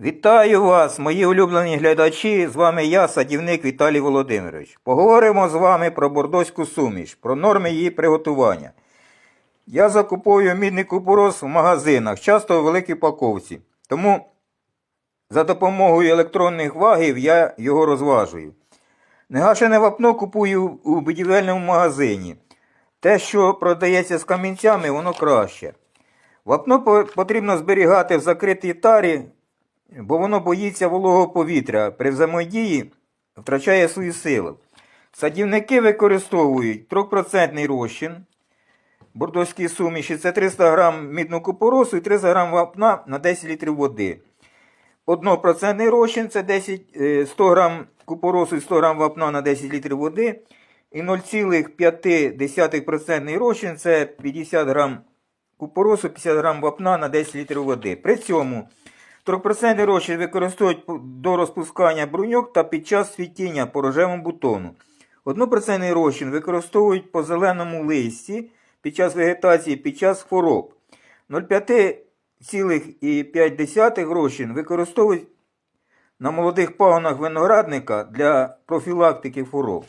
Вітаю вас, мої улюблені глядачі. З вами я, садівник Віталій Володимирович. Поговоримо з вами про бордоську суміш, про норми її приготування. Я закуповую мідний купорос в магазинах, часто у великій паковці. Тому за допомогою електронних вагів я його розважую. Негашене вапно купую у будівельному магазині. Те, що продається з камінцями, воно краще. Вапно по- потрібно зберігати в закритій тарі, бо воно боїться вологого повітря. При взаємодії втрачає свою силу. Садівники використовують 3% розчин бордоській суміші. Це 300 грам мідного купоросу і 300 грам вапна на 10 літрів води. 1% розчин це 10, е, 100 грам купоросу і 100 грам вапна на 10 літрів води. І 0,5% розчин це 50 грам купоросу, 50 грам вапна на 10 літрів води. При цьому 3% розчин використовують до розпускання бруньок та під час світіння по рожевому бутону. 1% розчин використовують по зеленому листі під час вегетації, під час хвороб. 0,5,5 розчин використовують на молодих пагонах виноградника для профілактики хвороб.